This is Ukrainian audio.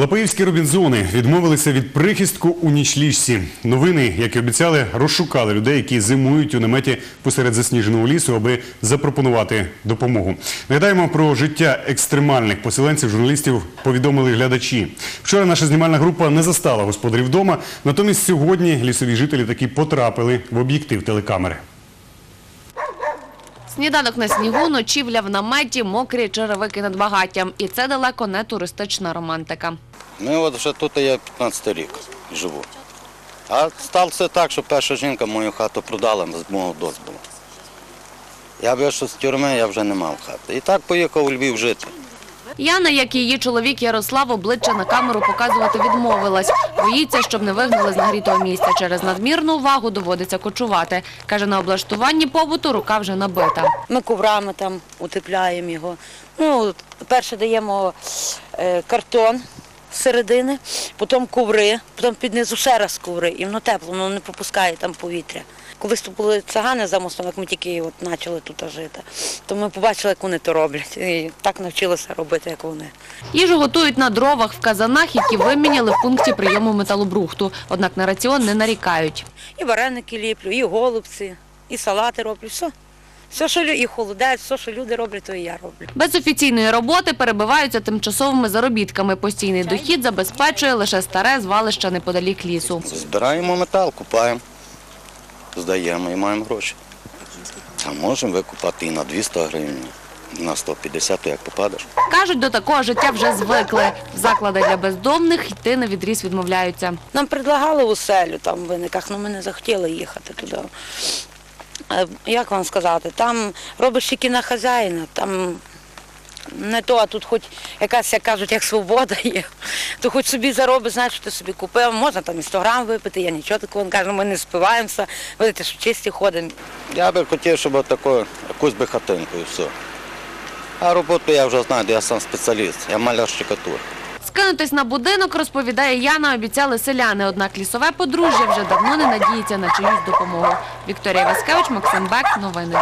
Лапаївські робінзони відмовилися від прихистку у нічліжці. Новини, як і обіцяли, розшукали людей, які зимують у наметі посеред засніженого лісу, аби запропонувати допомогу. Нагадаємо про життя екстремальних поселенців. Журналістів повідомили глядачі. Вчора наша знімальна група не застала господарів вдома. Натомість сьогодні лісові жителі таки потрапили в об'єктив телекамери. Сніданок на снігу, ночівля в наметі, мокрі черевики над багаттям. І це далеко не туристична романтика. Ну от вже тут я 15 рік живу. А сталося так, що перша жінка мою хату продала з мого дозволу. Я вийшов з тюрми, я вже не мав хати. І так поїхав у Львів жити. Яна, як і її чоловік Ярослав, обличчя на камеру показувати відмовилась. Боїться, щоб не вигнали з нагрітого місця. Через надмірну увагу доводиться кочувати. Каже, на облаштуванні побуту рука вже набита. Ми коврами там утепляємо його. Ну, перше даємо е, картон середини, потім коври, потім під низу ще раз коври, і воно тепло, воно не пропускає там повітря. Колись тут були цигани за мостом, як ми тільки от почали тут жити, то ми побачили, як вони то роблять. І так навчилися робити, як вони. Їжу готують на дровах в казанах, які виміняли в пункті прийому металобрухту. Однак на раціон не нарікають. І вареники ліплю, і голубці, і салати роблю, все. Все, що і холодець, все, що люди роблять, то і я роблю. Без офіційної роботи перебиваються тимчасовими заробітками. Постійний дохід забезпечує лише старе звалище неподалік лісу. Збираємо метал, купаємо, здаємо і маємо гроші. А можемо викупати і на 200 гривень, на 150, як попадеш. Кажуть, до такого життя вже звикли. В заклади для бездомних йти на відріз відмовляються. Нам предлагали у селю там в виниках, але ми не захотіли їхати туди. Е, Як вам сказати, там робиш тільки на хазяїна, там не то, а тут хоч якась, як кажуть, як свобода є. То хоч собі заробиш, знаєш, що ти собі купив, можна там і 100 грам випити, я нічого такого не кажу, ми не спиваємося, видите, що чисті ходимо. Я би хотів, щоб отако, якусь би хатинку і все. А роботу я вже знаю, я сам спеціаліст, я маляр штукатур. Скинутись на будинок, розповідає Яна, обіцяли селяни. Однак лісове подружжя вже давно не надіється на чиюсь допомогу. Вікторія Васкевич, Максим Бек. Новини.